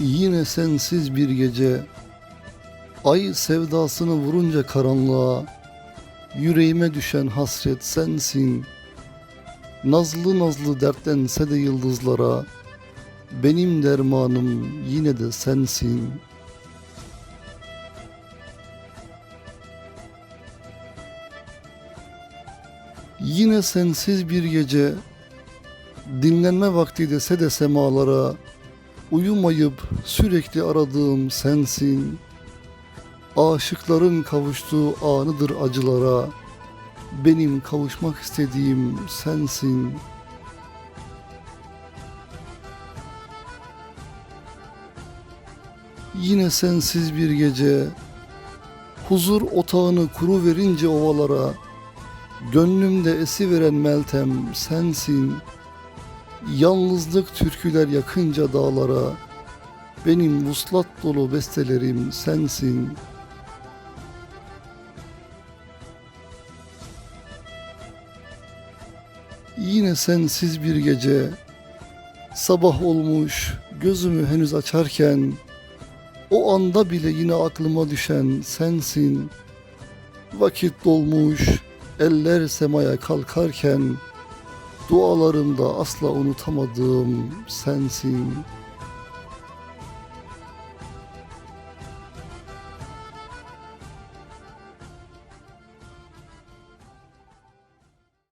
Yine sensiz bir gece Ay sevdasını vurunca karanlığa Yüreğime düşen hasret sensin. Nazlı nazlı dertlense de yıldızlara Benim dermanım yine de sensin. Yine sensiz bir gece Dinlenme vakti dese de semalara Uyumayıp sürekli aradığım sensin. Aşıkların kavuştuğu anıdır acılara. Benim kavuşmak istediğim sensin. Yine sensiz bir gece Huzur otağını kuru verince ovalara Gönlümde esi veren Meltem sensin. Yalnızlık türküler yakınca dağlara Benim vuslat dolu bestelerim sensin. Yine sensiz bir gece Sabah olmuş gözümü henüz açarken O anda bile yine aklıma düşen sensin. Vakit dolmuş eller semaya kalkarken Dualarımda asla unutamadığım sensin.